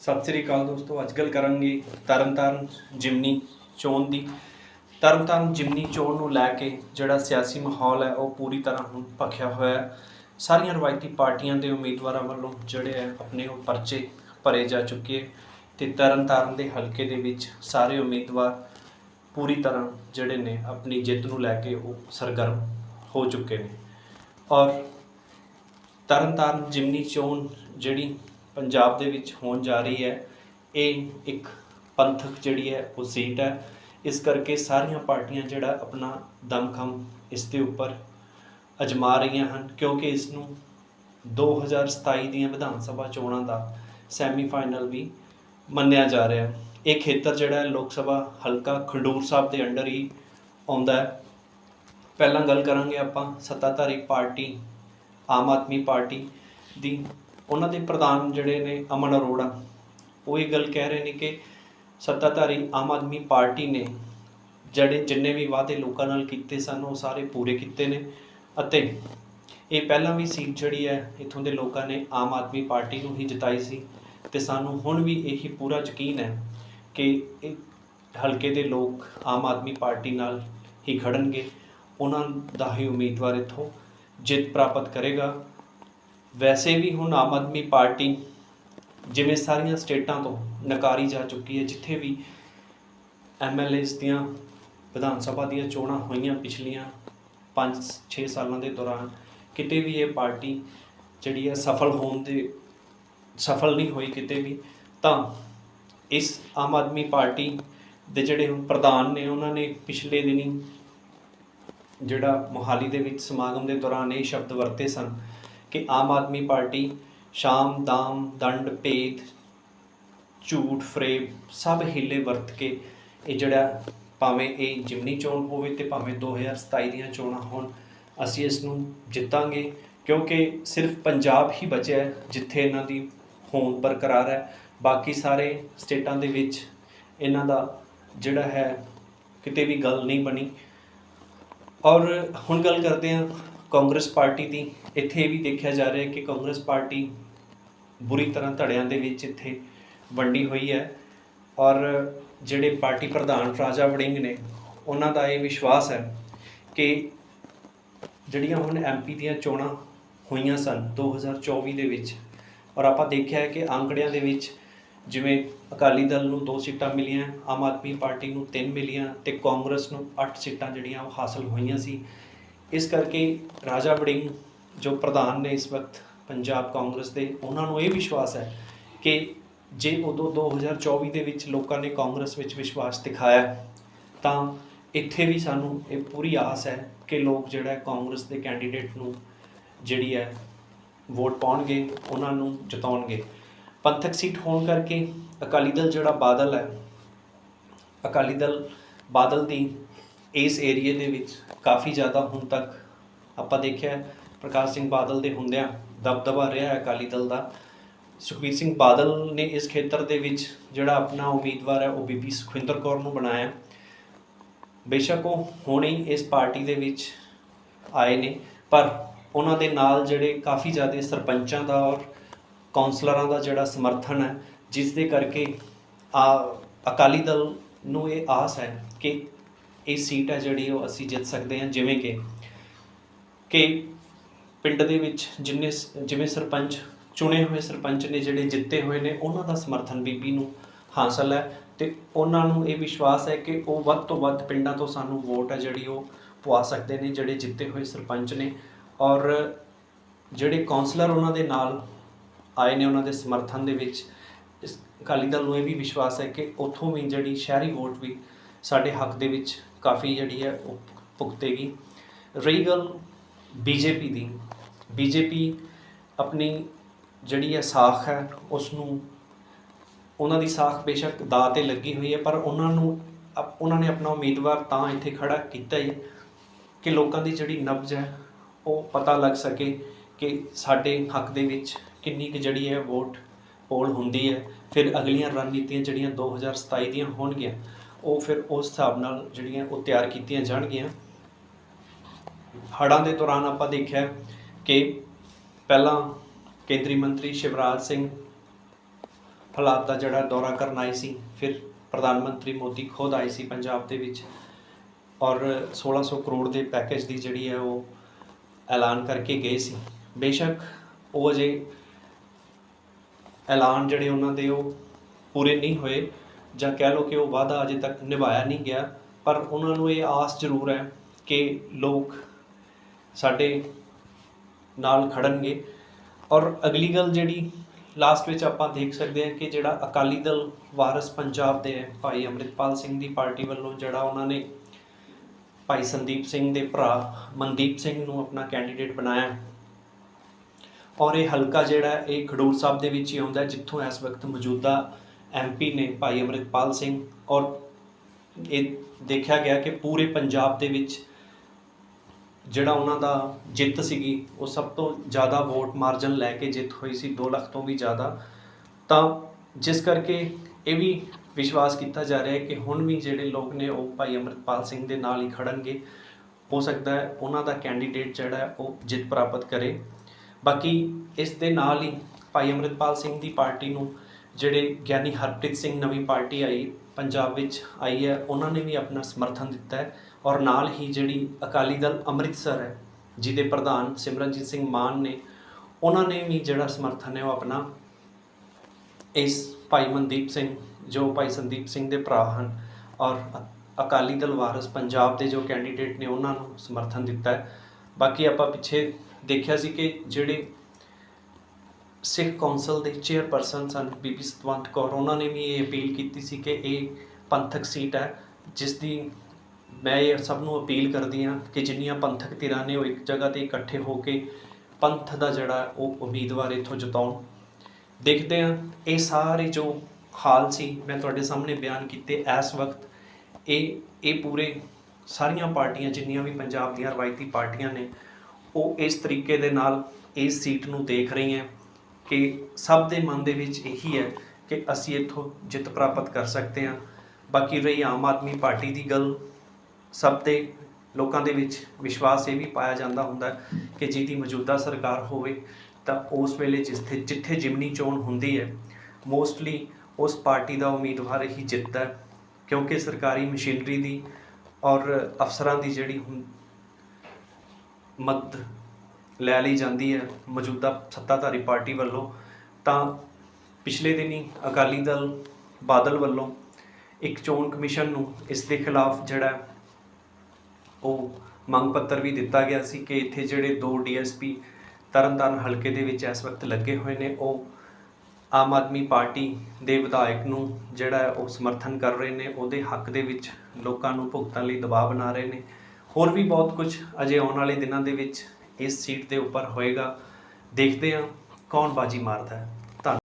ਸਤਿ ਸ੍ਰੀ ਅਕਾਲ ਦੋਸਤੋ, ਅੱਜ ਗੱਲ ਕਰਾਂਗੇ ਤਰਨਤਾਰਨ ਜਿਮਨੀ ਚੋਣ ਦੀ। ਤਰਨਤਾਰਨ ਜਿਮਨੀ ਚੋਣ ਨੂੰ ਲੈ ਕੇ ਜਿਹੜਾ ਸਿਆਸੀ ਮਾਹੌਲ ਹੈ, ਉਹ ਪੂਰੀ ਤਰ੍ਹਾਂ ਹੁਣ ਭਖਿਆ ਹੋਇਆ ਹੈ। ਸਾਰੀਆਂ ਰਵਾਇਤੀ ਪਾਰਟੀਆਂ ਦੇ ਉਮੀਦਵਾਰਾਂ ਵੱਲੋਂ ਜਿਹੜੇ ਹੈ, ਆਪਣੇ ਉਹ ਪਰਚੇ ਭਰੇ ਜਾ ਚੁੱਕੇ ਹੈ ਤੇ ਤਰਨਤਾਰਨ ਦੇ ਹਲਕੇ ਦੇ ਵਿੱਚ ਸਾਰੇ ਉਮੀਦਵਾਰ ਪੂਰੀ ਤਰ੍ਹਾਂ ਜਿਹੜੇ ਨੇ, ਆਪਣੀ ਜਿੱਤ ਨੂੰ ਲੈ ਕੇ ਉਹ ਸਰਗਰਮ ਹੋ ਚੁੱਕੇ ਨੇ। ਔਰ ਤਰਨਤਾਰਨ ਜਿਮਨੀ ਚੋਣ ਜਿਹੜੀ ਪੰਜਾਬ ਦੇ ਵਿੱਚ ਹੋਣ ਜਾ ਰਹੀ ਹੈ। ਇਹ ਇੱਕ ਪੰਥਕ ਜਿਹੜੀ ਹੈ, ਉਹ ਸੀਟ ਹੈ। ਇਸ ਕਰਕੇ ਸਾਰੀਆਂ ਪਾਰਟੀਆਂ ਜਿਹੜਾ ਆਪਣਾ ਦਮਖਮ ਇਸ ਦੇ ਉੱਪਰ ਅਜਮਾ ਰਹੀਆਂ ਹਨ, ਕਿਉਂਕਿ ਇਸ ਨੂੰ 2027 ਦੀਆਂ ਵਿਧਾਨ ਸਭਾ ਚੋਣਾਂ ਦਾ ਸੈਮੀਫਾਈਨਲ ਵੀ ਮੰਨਿਆ ਜਾ ਰਿਹਾ ਹੈ। ਇਹ ਖੇਤਰ ਜਿਹੜਾ ਲੋਕ ਸਭਾ ਹਲਕਾ ਖੰਡੂਰ ਸਾਹਿਬ ਦੇ ਅੰਡਰ ਹੀ ਆਉਂਦਾ ਹੈ। ਪਹਿਲਾਂ ਗੱਲ ਕਰਾਂਗੇ ਆਪਾਂ ਸੱਤਾਧਾਰੀ ਪਾਰਟੀ, ਆਮ ਆਦਮੀ ਪਾਰਟੀ ਦੀ। ਉਹਨਾਂ ਦੇ ਪ੍ਰਧਾਨ ਜਿਹੜੇ ਨੇ ਅਮਨ ਅਰੋੜਾ, ਉਹ ਇਹ ਗੱਲ ਕਹਿ ਰਹੇ ਨੇ ਕਿ ਸੱਤਾਧਾਰੀ ਆਮ ਆਦਮੀ ਪਾਰਟੀ ਨੇ ਜਿਹੜੇ ਜਿੰਨੇ ਵੀ ਵਾਅਦੇ ਲੋਕਾਂ ਨਾਲ ਕੀਤੇ ਸਨ, ਉਹ ਸਾਰੇ ਪੂਰੇ ਕੀਤੇ ਨੇ ਅਤੇ ਇਹ ਪਹਿਲਾਂ ਵੀ ਸੀਟ ਜਿਹੜੀ ਹੈ, ਇਥੋਂ ਦੇ ਲੋਕਾਂ ਨੇ ਆਮ ਆਦਮੀ ਪਾਰਟੀ ਨੂੰ ਹੀ ਜਿਤਾਈ ਸੀ ਤੇ ਸਾਨੂੰ ਹੁਣ ਵੀ ਇਹੀ ਪੂਰਾ ਯਕੀਨ ਹੈ ਕਿ ਹਲਕੇ ਦੇ ਲੋਕ ਆਮ ਆਦਮੀ ਪਾਰਟੀ ਨਾਲ ਹੀ ਖੜਨਗੇ। ਉਹਨਾਂ ਦਾ ਹੀ ਉਮੀਦਵਾਰ ਇੱਥੋਂ ਜਿੱਤ ਪ੍ਰਾਪਤ ਕਰੇਗਾ। ਵੈਸੇ ਵੀ ਹੁਣ ਆਮ ਆਦਮੀ ਪਾਰਟੀ ਜਿਵੇਂ ਸਾਰੀਆਂ ਸਟੇਟਾਂ ਤੋਂ ਨਕਾਰੀ ਜਾ ਚੁੱਕੀ ਹੈ, ਜਿੱਥੇ ਵੀ ਐਮਐਲਏਸ ਦੀਆਂ ਵਿਧਾਨ ਸਭਾ ਦੀਆਂ ਚੋਣਾਂ ਹੋਈਆਂ ਪਿਛਲੀਆਂ 5-6 ਸਾਲਾਂ ਦੇ ਦੌਰਾਨ, ਕਿਤੇ ਵੀ ਇਹ ਪਾਰਟੀ ਜਿਹੜੀ ਹੈ ਸਫਲ ਹੋਣ ਦੇ, ਸਫਲ ਨਹੀਂ ਹੋਈ ਕਿਤੇ ਵੀ, ਤਾਂ ਇਸ ਆਮ ਆਦਮੀ ਪਾਰਟੀ ਦੇ ਜਿਹੜੇ ਹੁਣ ਪ੍ਰਧਾਨ ਨੇ, ਉਹਨਾਂ ਨੇ ਪਿਛਲੇ ਦਿਨੀ ਜਿਹੜਾ ਮੋਹਾਲੀ ਦੇ ਵਿੱਚ ਸਮਾਗਮ ਦੇ ਦੌਰਾਨ ਇਹ ਸ਼ਬਦ ਵਰਤੇ ਸਨ ਕਿ ਆਮ ਆਦਮੀ ਪਾਰਟੀ, ਸ਼ਾਮ, ਦਾਮ, ਦੰਡ, ਭੇਦ, ਝੂਠ, ਫਰੇਬ, ਸਭ ਹੀਲੇ ਵਰਤ ਕੇ ਇਹ ਜਿਹੜਾ ਭਾਵੇਂ ਇਹ ਜਿਮਨੀ ਚੋਣ ਹੋਵੇ ਤੇ ਭਾਵੇਂ 2027 ਦੀਆਂ ਚੋਣਾਂ ਹੋਣ, ਅਸੀਂ ਇਸ ਨੂੰ ਜਿੱਤਾਂਗੇ। ਕਿਉਂਕਿ ਸਿਰਫ ਪੰਜਾਬ ਹੀ ਬਚਿਆ ਹੈ ਜਿੱਥੇ ਇਹਨਾਂ ਦੀ ਹੋਂਦ ਬਰਕਰਾਰ ਹੈ। ਬਾਕੀ ਸਾਰੇ ਸਟੇਟਾਂ ਦੇ ਵਿੱਚ ਇਹਨਾਂ ਦਾ ਜਿਹੜਾ ਹੈ ਕਿਤੇ ਵੀ ਗੱਲ ਨਹੀਂ ਬਣੀ। ਔਰ ਹੁਣ ਗੱਲ ਕਰਦੇ ਹਾਂ ਕਾਂਗਰਸ ਪਾਰਟੀ ਦੀ, ਇੱਥੇ ਇਹ ਵੀ ਦੇਖਿਆ ਜਾ ਰਿਹਾ ਹੈ ਕਿ ਕਾਂਗਰਸ ਪਾਰਟੀ ਬੁਰੀ ਤਰ੍ਹਾਂ ਧੜਿਆਂ ਦੇ ਵਿੱਚ ਇੱਥੇ ਵੰਡੀ ਹੋਈ ਹੈ ਔਰ ਜਿਹੜੇ ਪਾਰਟੀ ਪ੍ਰਧਾਨ ਰਾਜਾ ਵੜਿੰਗ ਨੇ, ਉਹਨਾਂ ਦਾ ਇਹ ਵਿਸ਼ਵਾਸ ਹੈ ਕਿ ਜਿਹੜੀਆਂ ਹੁਣ ਐਮਪੀ ਦੀਆਂ ਚੋਣਾਂ ਹੋਈਆਂ ਸਨ 2024 ਦੇ ਵਿੱਚ ਔਰ ਆਪਾਂ ਦੇਖਿਆ ਹੈ ਕਿ ਅੰਕੜਿਆਂ ਦੇ ਵਿੱਚ ਜਿਵੇਂ ਅਕਾਲੀ ਦਲ ਨੂੰ 2 ਸੀਟਾਂ ਮਿਲੀਆਂ, ਆਮ ਆਦਮੀ ਪਾਰਟੀ ਨੂੰ 3 ਮਿਲੀਆਂ ਤੇ ਕਾਂਗਰਸ ਨੂੰ 8 ਸੀਟਾਂ ਜਿਹੜੀਆਂ ਉਹ ਹਾਸਲ ਹੋਈਆਂ ਸੀ ਇਸ ਕਰਕੇ ਰਾਜਾ ਵੜਿੰਗ ਜੋ ਪ੍ਰਧਾਨ ਨੇ ਇਸ ਵਕਤ ਪੰਜਾਬ ਕਾਂਗਰਸ ਦੇ, ਉਹਨਾਂ ਨੂੰ ਇਹ ਵਿਸ਼ਵਾਸ ਹੈ ਕਿ ਜੇ ਉਦੋਂ 2024 ਦੇ ਵਿੱਚ ਲੋਕਾਂ ਨੇ ਕਾਂਗਰਸ ਵਿੱਚ ਵਿਸ਼ਵਾਸ ਦਿਖਾਇਆ, ਤਾਂ ਇੱਥੇ ਵੀ ਸਾਨੂੰ ਇਹ ਪੂਰੀ ਆਸ ਹੈ ਕਿ ਲੋਕ ਜਿਹੜਾ ਕਾਂਗਰਸ ਦੇ ਕੈਂਡੀਡੇਟ ਨੂੰ ਜਿਹੜੀ ਹੈ ਵੋਟ ਪਾਉਣਗੇ, ਉਹਨਾਂ ਨੂੰ ਜਿਤਾਉਣਗੇ। ਪੰਥਕ ਸੀਟ ਹੋਣ ਕਰਕੇ ਅਕਾਲੀ ਦਲ ਜਿਹੜਾ ਬਾਦਲ ਹੈ, ਅਕਾਲੀ ਦਲ ਬਾਦਲ ਦੀ ਇਸ ਏਰੀਏ ਦੇ ਵਿੱਚ ਕਾਫੀ ਜ਼ਿਆਦਾ ਹੁਣ ਤੱਕ ਆਪਾਂ ਦੇਖਿਆ ਪ੍ਰਕਾਸ਼ ਸਿੰਘ ਬਾਦਲ ਦੇ ਹੁੰਦਿਆਂ ਦਬਦਬਾ ਰਿਹਾ ਹੈ ਅਕਾਲੀ ਦਲ ਦਾ। ਸੁਖਬੀਰ ਸਿੰਘ ਬਾਦਲ ਨੇ ਇਸ ਖੇਤਰ ਦੇ ਵਿੱਚ ਜਿਹੜਾ ਆਪਣਾ ਉਮੀਦਵਾਰ ਹੈ, ਉਹ ਬੀਬੀ ਸੁਖਵਿੰਦਰ ਕੌਰ ਨੂੰ ਬਣਾਇਆ ਬੇਸ਼ੱਕ ਉਹ ਹੁਣੇ ਇਸ ਪਾਰਟੀ ਦੇ ਵਿੱਚ ਆਏ ਨੇ, ਪਰ ਉਹਨਾਂ ਦੇ ਨਾਲ ਜਿਹੜੇ ਕਾਫੀ ਜ਼ਿਆਦਾ ਸਰਪੰਚਾਂ ਦਾ ਔਰ ਕਾਉਂਸਲਰਾਂ ਦਾ ਜਿਹੜਾ ਸਮਰਥਨ ਹੈ, ਜਿਸ ਦੇ ਕਰਕੇ ਆ ਅਕਾਲੀ ਦਲ ਨੂੰ ਇਹ ਆਸ ਹੈ ਕਿ ਇਹ ਸੀਟ ਹੈ ਜਿਹੜੀ ਉਹ ਅਸੀਂ ਜਿੱਤ ਸਕਦੇ ਹਾਂ, ਜਿਵੇਂ ਕਿ ਕਿ ਪਿੰਡ ਦੇ ਵਿੱਚ ਜਿੰਨੇ ਜਿਵੇਂ ਸਰਪੰਚ ਚੁਣੇ ਹੋਏ ਸਰਪੰਚ ਨੇ ਜਿਹੜੇ ਜਿੱਤੇ ਹੋਏ ਨੇ, ਉਹਨਾਂ ਦਾ ਸਮਰਥਨ ਬੀਬੀ ਨੂੰ ਹਾਸਲ ਹੈ ਤੇ ਉਹਨਾਂ ਨੂੰ ਇਹ ਵਿਸ਼ਵਾਸ ਹੈ ਕਿ ਉਹ ਵੱਧ ਤੋਂ ਵੱਧ ਪਿੰਡਾਂ ਤੋਂ ਸਾਨੂੰ ਵੋਟ ਹੈ ਜਿਹੜੀ ਉਹ ਪਵਾ ਸਕਦੇ ਨੇ, ਜਿਹੜੇ ਜਿੱਤੇ ਹੋਏ ਸਰਪੰਚ ਨੇ ਔਰ ਜਿਹੜੇ ਕਾਉਂਸਲਰ ਉਹਨਾਂ ਦੇ ਨਾਲ ਆਏ ਨੇ ਉਹਨਾਂ ਦੇ ਸਮਰਥਨ ਦੇ ਵਿੱਚ, ਇਸ ਅਕਾਲੀ ਦਲ ਨੂੰ ਇਹ ਵੀ ਵਿਸ਼ਵਾਸ ਹੈ ਕਿ ਉੱਥੋਂ ਵੀ ਜਿਹੜੀ ਸ਼ਹਿਰੀ ਵੋਟ ਵੀ ਸਾਡੇ ਹੱਕ ਦੇ ਵਿੱਚ ਕਾਫੀ ਜਿਹੜੀ ਹੈ ਉਹ ਭੁਗਤੇਗੀ। ਰਹੀ ਗੱਲ ਬੀਜੇਪੀ ਦੀ। ਬੀਜੇਪੀ ਆਪਣੀ ਜਿਹੜੀ ਹੈ ਸਾਖ ਹੈ ਉਸ ਨੂੰ ਉਹਨਾਂ ਦੀ ਸਾਖ ਬੇਸ਼ੱਕ ਦਾ ਤੇ ਲੱਗੀ ਹੋਈ ਹੈ, ਪਰ ਉਹਨਾਂ ਨੂੰ ਅਪ- ਉਹਨਾਂ ਨੇ ਆਪਣਾ ਉਮੀਦਵਾਰ ਤਾਂ ਇੱਥੇ ਖੜਾ ਕੀਤਾ ਹੈ ਕਿ ਲੋਕਾਂ ਦੀ ਜਿਹੜੀ ਨਬਜ਼ ਹੈ, ਉਹ ਪਤਾ ਲੱਗ ਸਕੇ ਕਿ ਸਾਡੇ ਹੱਕ ਦੇ ਵਿੱਚ ਕਿੰਨੀ ਕੁ ਜਿਹੜੀ ਹੈ ਵੋਟ ਪੋਲ ਹੁੰਦੀ ਹੈ। ਫਿਰ ਅਗਲੀਆਂ ਰਣਨੀਤੀਆਂ ਜਿਹੜੀਆਂ 2027 ਦੀਆਂ ਹੋਣਗੀਆਂ ਉਹ ਫਿਰ ਉਸ ਹਿਸਾਬ ਨਾਲ ਜਿਹੜੀਆਂ ਉਹ ਤਿਆਰ ਕੀਤੀਆਂ ਜਾਣਗੀਆਂ। ਹੜ੍ਹਾਂ ਦੇ ਦੌਰਾਨ ਆਪਾਂ ਦੇਖਿਆ ਕਿ ਪਹਿਲਾਂ ਕੇਂਦਰੀ ਮੰਤਰੀ ਸ਼ਿਵਰਾਜ ਸਿੰਘ ਹਾਲਾਤ ਦਾ ਜਿਹੜਾ ਦੌਰਾ ਕਰਨ ਆਏ ਸੀ, ਫਿਰ ਪ੍ਰਧਾਨ ਮੰਤਰੀ ਮੋਦੀ ਖੁਦ ਆਏ ਸੀ ਪੰਜਾਬ ਦੇ ਵਿੱਚ ਔਰ 1600 ਕਰੋੜ ਦੇ ਪੈਕੇਜ ਦੀ ਜਿਹੜੀ ਹੈ ਉਹ ਐਲਾਨ ਕਰਕੇ ਗਏ ਸੀ। ਬੇਸ਼ੱਕ ਉਹ ਅਜੇ ਐਲਾਨ ਜਿਹੜੇ ਉਹਨਾਂ ਦੇ ਉਹ ਪੂਰੇ ਨਹੀਂ ਹੋਏ। ਜਾਂ ਕਹਿ ਲਓ ਕਿ ਉਹ ਵਾਅਦਾ ਅਜੇ ਤੱਕ ਨਿਭਾਇਆ ਨਹੀਂ ਗਿਆ, ਪਰ ਉਹਨਾਂ ਨੂੰ ਇਹ ਆਸ ਜ਼ਰੂਰ ਹੈ ਕਿ ਲੋਕ ਸਾਡੇ ਨਾਲ ਖੜਨਗੇ। ਔਰ ਅਗਲੀ ਗੱਲ ਜਿਹੜੀ ਲਾਸਟ ਵਿੱਚ ਆਪਾਂ ਦੇਖ ਸਕਦੇ ਹਾਂ ਕਿ ਜਿਹੜਾ ਅਕਾਲੀ ਦਲ ਵਾਰਸ ਪੰਜਾਬ ਦੇ ਹੈ, ਭਾਈ ਅੰਮ੍ਰਿਤਪਾਲ ਸਿੰਘ ਦੀ ਪਾਰਟੀ ਵੱਲੋਂ ਜਿਹੜਾ ਉਹਨਾਂ ਨੇ ਭਾਈ ਸੰਦੀਪ ਸਿੰਘ ਦੇ ਭਰਾ ਮਨਦੀਪ ਸਿੰਘ ਨੂੰ ਆਪਣਾ ਕੈਂਡੀਡੇਟ ਬਣਾਇਆ। ਔਰ ਇਹ ਹਲਕਾ ਜਿਹੜਾ ਇਹ ਖਡੂਰ ਸਾਹਿਬ ਦੇ ਵਿੱਚ ਹੀ ਆਉਂਦਾ ਜਿੱਥੋਂ ਇਸ ਵਕਤ ਮੌਜੂਦਾ ਐਮਪੀ ਨੇ ਭਾਈ ਅੰਮ੍ਰਿਤਪਾਲ ਸਿੰਘ ਔਰ ਇਹ ਦੇਖਿਆ ਗਿਆ ਕਿ ਪੂਰੇ ਪੰਜਾਬ ਦੇ ਵਿੱਚ ਜਿਹੜਾ ਉਹਨਾਂ ਦਾ ਜਿੱਤ ਸੀਗੀ, ਉਹ ਸਭ ਤੋਂ ਜ਼ਿਆਦਾ ਵੋਟ ਮਾਰਜਨ ਲੈ ਕੇ ਜਿੱਤ ਹੋਈ ਸੀ 2 ਲੱਖ ਤੋਂ ਵੀ ਜ਼ਿਆਦਾ। ਤਾਂ ਜਿਸ ਕਰਕੇ ਇਹ ਵੀ ਵਿਸ਼ਵਾਸ ਕੀਤਾ ਜਾ ਰਿਹਾ ਹੈ ਕਿ ਹੁਣ ਵੀ ਜਿਹੜੇ ਲੋਕ ਨੇ, ਉਹ ਭਾਈ ਅੰਮ੍ਰਿਤਪਾਲ ਸਿੰਘ ਦੇ ਨਾਲ ਹੀ ਖੜਨਗੇ। ਹੋ ਸਕਦਾ ਹੈ ਉਹਨਾਂ ਦਾ ਕੈਂਡੀਡੇਟ ਜਿਹੜਾ ਹੈ, ਉਹ ਜਿੱਤ ਪ੍ਰਾਪਤ ਕਰੇ। ਬਾਕੀ ਇਸ ਦੇ ਨਾਲ ਹੀ ਭਾਈ ਅੰਮ੍ਰਿਤਪਾਲ ਸਿੰਘ ਦੀ ਪਾਰਟੀ ਨੂੰ ਜਿਹੜੇ ਗਿਆਨੀ ਹਰਪ੍ਰੀਤ ਸਿੰਘ ਨਵੀਂ ਪਾਰਟੀ ਆਈ, ਪੰਜਾਬ ਵਿੱਚ ਆਈ ਹੈ, ਉਹਨਾਂ ਨੇ ਵੀ ਆਪਣਾ ਸਮਰਥਨ ਦਿੱਤਾ ਹੈ ਔਰ ਨਾਲ ਹੀ ਜਿਹੜੀ ਅਕਾਲੀ ਦਲ ਅੰਮ੍ਰਿਤਸਰ ਹੈ, ਜਿਹਦੇ ਪ੍ਰਧਾਨ ਸਿਮਰਨਜੀਤ ਸਿੰਘ ਮਾਨ ਨੇ, ਉਹਨਾਂ ਨੇ ਵੀ ਜਿਹੜਾ ਸਮਰਥਨ ਹੈ ਉਹ ਆਪਣਾ ਇਸ ਭਾਈ ਮਨਦੀਪ ਸਿੰਘ, ਜੋ ਭਾਈ ਸੰਦੀਪ ਸਿੰਘ ਦੇ ਭਰਾ ਹਨ ਔਰ ਅ- ਅਕਾਲੀ ਦਲ ਵਾਰਸ ਪੰਜਾਬ ਦੇ ਜੋ ਕੈਂਡੀਡੇਟ ਨੇ ਉਹਨਾਂ ਨੂੰ ਸਮਰਥਨ ਦਿੱਤਾ ਹੈ। ਬਾਕੀ ਆਪਾਂ ਪਿੱਛੇ ਦੇਖਿਆ ਸੀ ਕਿ ਜਿਹੜੇ ਸਿੱਖ ਕੌਂਸਲ ਦੇ ਚੇਅਰਪਰਸਨ ਸਨ ਬੀਬੀ ਸਤਵੰਤ ਕੌਰ। ਉਹਨਾਂ ਨੇ ਵੀ ਇਹ ਅਪੀਲ ਕੀਤੀ ਸੀ ਕਿ ਇਹ ਪੰਥਕ ਸੀਟ ਹੈ, ਜਿਸ ਦੀ ਮੈਂ ਇਹ ਸਭ ਨੂੰ ਅਪੀਲ ਕਰਦੀ ਹਾਂ ਕਿ ਜਿੰਨੀਆਂ ਪੰਥਕ ਧਿਰਾਂ ਨੇ ਉਹ ਇੱਕ ਜਗ੍ਹਾ ਤੇ ਇਕੱਠੇ ਹੋ ਕੇ ਪੰਥ ਦਾ ਜਿਹੜਾ ਉਹ ਉਮੀਦਵਾਰ ਇੱਥੋਂ ਜਿਤਾਉਣ। ਦੇਖਦੇ ਹਾਂ, ਇਹ ਸਾਰੇ ਜੋ ਹਾਲ ਸੀ, ਮੈਂ ਤੁਹਾਡੇ ਸਾਹਮਣੇ ਬਿਆਨ ਕੀਤੇ ਇਸ ਵਕਤ। ਇਹ ਇਹ ਪੂਰੇ ਸਾਰੀਆਂ ਪਾਰਟੀਆਂ, ਜਿੰਨੀਆਂ ਵੀ ਪੰਜਾਬ ਦੀਆਂ ਰਵਾਇਤੀ ਪਾਰਟੀਆਂ ਨੇ, ਉਹ ਇਸ ਤਰੀਕੇ ਦੇ ਨਾਲ ਇਸ ਸੀਟ ਨੂੰ ਦੇਖ ਰਹੀਆਂ। ਕਿ ਸਭ ਦੇ ਮਨ ਦੇ ਵਿੱਚ ਇਹੀ ਹੈ ਕਿ ਅਸੀਂ ਇੱਥੋਂ ਜਿੱਤ ਪ੍ਰਾਪਤ ਕਰ ਸਕਦੇ ਹਾਂ। ਬਾਕੀ ਰਹੀ ਆਮ ਆਦਮੀ ਪਾਰਟੀ ਦੀ ਗੱਲ, ਸਭ ਦੇ ਲੋਕਾਂ ਦੇ ਵਿੱਚ ਵਿਸ਼ਵਾਸ ਇਹ ਵੀ ਪਾਇਆ ਜਾਂਦਾ ਹੁੰਦਾ ਕਿ ਜਿਹਦੀ ਮੌਜੂਦਾ ਸਰਕਾਰ ਹੋਵੇ ਤਾਂ ਉਸ ਵੇਲੇ ਜਿੱਥੇ ਜਿੱਥੇ ਜਿਮਨੀ ਚੋਣ ਹੁੰਦੀ ਹੈ, ਮੋਸਟਲੀ ਉਸ ਪਾਰਟੀ ਦਾ ਉਮੀਦਵਾਰ ਹੀ ਜਿੱਤਦਾ ਕਿਉਂਕਿ ਸਰਕਾਰੀ ਮਸ਼ੀਨਰੀ ਦੀ ਔਰ ਅਫਸਰਾਂ ਦੀ ਜਿਹੜੀ ਹੁਣ ਮਦਦ ਲੈ ਲਈ ਜਾਂਦੀ ਹੈ ਮੌਜੂਦਾ ਸੱਤਾਧਾਰੀ ਪਾਰਟੀ ਵੱਲੋਂ, ਤਾਂ ਪਿਛਲੇ ਦਿਨੀ ਅਕਾਲੀ ਦਲ ਬਾਦਲ ਵੱਲੋਂ ਇੱਕ ਚੋਣ ਕਮਿਸ਼ਨ ਨੂੰ ਇਸ ਦੇ ਖਿਲਾਫ ਜਿਹੜਾ ਉਹ ਮੰਗ ਪੱਤਰ ਵੀ ਦਿੱਤਾ ਗਿਆ ਸੀ ਕਿ ਇੱਥੇ ਜਿਹੜੇ ਦੋ ਡੀਐਸਪੀ ਤਰਨਤਾਰਨ ਹਲਕੇ ਦੇ ਵਿੱਚ ਇਸ ਵਕਤ ਲੱਗੇ ਹੋਏ ਨੇ, ਉਹ ਆਮ ਆਦਮੀ ਪਾਰਟੀ ਦੇ ਵਿਧਾਇਕ ਨੂੰ ਜਿਹੜਾ ਉਹ ਸਮਰਥਨ ਕਰ ਰਹੇ ਨੇ, ਉਹਦੇ ਹੱਕ ਦੇ ਵਿੱਚ ਲੋਕਾਂ ਨੂੰ ਭੁਗਤਣ ਲਈ ਦਬਾਅ ਬਣਾ ਰਹੇ ਨੇ। ਹੋਰ ਵੀ ਬਹੁਤ ਕੁਝ ਅਜੇ ਆਉਣ ਵਾਲੇ ਦਿਨਾਂ ਦੇ ਵਿੱਚ ਇਸ ਸੀਟ ਦੇ ਉੱਪਰ ਹੋਏਗਾ। ਦੇਖਦੇ ਹਾਂ ਕੌਣ ਬਾਜੀ ਮਾਰਦਾ ਹੈ।